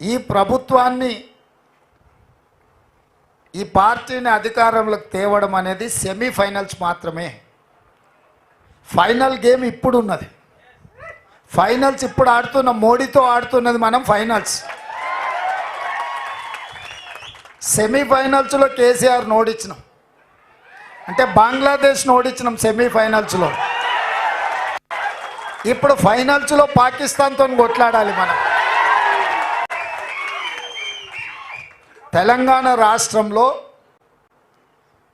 ఈ ప్రభుత్వాన్ని ఈ పార్టీని అధికారంలోకి తేవడం అనేది సెమీఫైనల్స్ మాత్రమే. ఫైనల్ గేమ్ ఇప్పుడు ఉన్నది ఫైనల్స్ ఇప్పుడు ఆడుతున్న మోడీతో ఆడుతున్నది మనం ఫైనల్స్. సెమీఫైనల్స్లో కేసీఆర్ ఓడించినాం అంటే బంగ్లాదేశ్ ఓడించినాం సెమీఫైనల్స్లో. ఇప్పుడు ఫైనల్స్లో పాకిస్తాన్తో కొట్లాడాలి మనం. తెలంగాణ రాష్ట్రంలో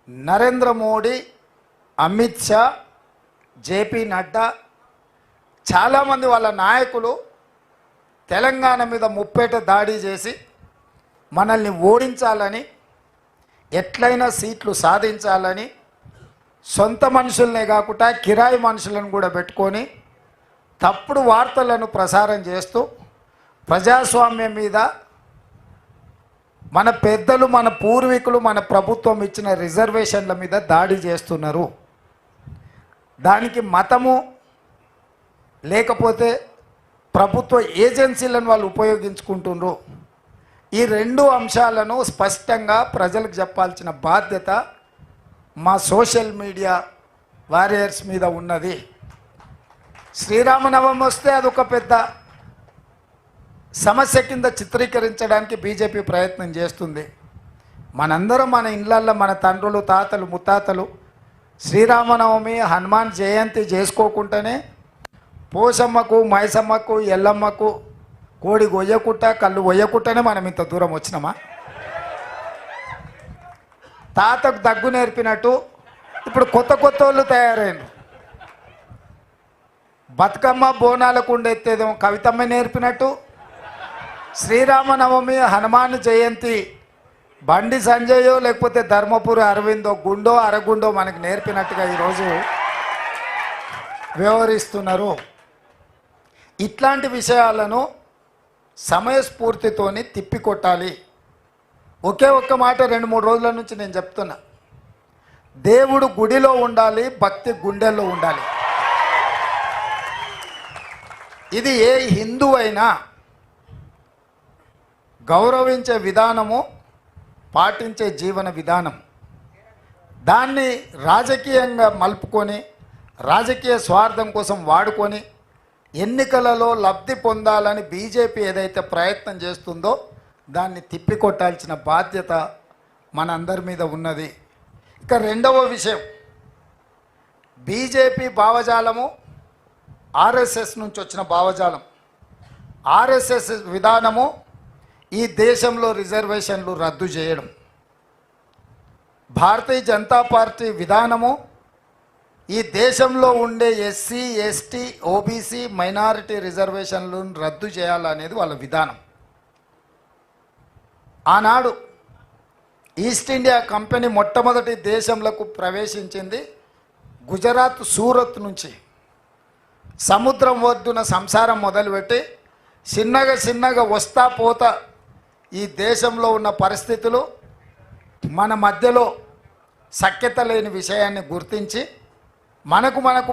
నరేంద్ర మోడీ అమిత్ షా జేపీ నడ్డా చాలామంది వాళ్ళ నాయకులు తెలంగాణ మీద ముప్పేట దాడి చేసి మనల్ని ఓడించాలని ఎట్లయినా సీట్లు సాధించాలని సొంత మనుషుల్నే కాకుండా కిరాయి మనుషులను కూడా పెట్టుకొని తప్పుడు వార్తలను ప్రసారం చేస్తూ ప్రజాస్వామ్యం మీద మన పెద్దలు మన పూర్వీకులు మన ప్రభుత్వం ఇచ్చిన రిజర్వేషన్ల మీద దాడి చేస్తున్నారు. దానికి మతము లేకపోతే ప్రభుత్వ ఏజెన్సీలను వాళ్ళు ఉపయోగించుకుంటున్నారు. ఈ రెండు అంశాలను స్పష్టంగా ప్రజలకు చెప్పాల్సిన బాధ్యత మా సోషల్ మీడియా వారియర్స్ మీద ఉన్నది. శ్రీరామనవం వస్తే అదొక పెద్ద సమస్య కింద చిత్రీకరించడానికి బీజేపీ ప్రయత్నం చేస్తుంది. మనందరం మన ఇళ్ళల్లో మన తండ్రులు తాతలు ముత్తాతలు శ్రీరామనవమి హనుమాన్ జయంతి చేసుకోకుండానే పోసమ్మకు మైసమ్మకు ఎల్లమ్మకు కోడి గొయ్యకుట్ట కళ్ళు ఒయ్యకుట్టనే మనం ఇంత దూరం వచ్చినామా? తాతకు దగ్గు నేర్పినట్టు ఇప్పుడు కొత్త కొత్త వాళ్ళు తయారైన బతుకమ్మ బోనాలకు ఉండేదేమో కవితమ్మ నేర్పినట్టు శ్రీరామనవమి హనుమాన్ జయంతి బండి సంజయో లేకపోతే ధర్మపురి అరవిందో గుండో అరగుండో మనకు నేర్పినట్టుగా ఈరోజు వ్యవహరిస్తున్నారు. ఇట్లాంటి విషయాలను సమయస్ఫూర్తితోని తిప్పికొట్టాలి. ఒకే ఒక్క మాట రెండు మూడు రోజుల నుంచి నేను చెప్తున్నా. దేవుడు గుడిలో ఉండాలి భక్తి గుండెల్లో ఉండాలి. ఇది ఏ హిందువైనా అయినా గౌరవించే విధానము పాటించే జీవన విధానం. దాన్ని రాజకీయంగా మలుపుకొని రాజకీయ స్వార్థం కోసం వాడుకొని ఎన్నికలలో లబ్ధి పొందాలని బీజేపీ ఏదైతే ప్రయత్నం చేస్తుందో దాన్ని తిప్పికొట్టాల్సిన బాధ్యత మనందరి మీద ఉన్నది. ఇక రెండవ విషయం. బీజేపీ భావజాలము ఆర్ఎస్ఎస్ నుంచి వచ్చిన భావజాలం. ఆర్ఎస్ఎస్ విధానము ఈ దేశంలో రిజర్వేషన్లు రద్దు చేయడం భారతీయ జనతా పార్టీ విధానము ఈ దేశంలో ఉండే ఎస్సీ ఎస్టీ ఓబీసీ మైనారిటీ రిజర్వేషన్లను రద్దు చేయాలనేది వాళ్ళ విధానం. ఆనాడు ఈస్ట్ ఇండియా కంపెనీ మొట్టమొదటి దేశంలోకి ప్రవేశించింది గుజరాత్ సూరత్ నుంచి. సముద్రం ఒడ్డున సంసారం మొదలుపెట్టి చిన్నగా చిన్నగా వస్తా పోతా ఈ దేశంలో ఉన్న పరిస్థితులు మన మధ్యలో సఖ్యత లేని విషయాన్ని గుర్తించి మనకు మనకు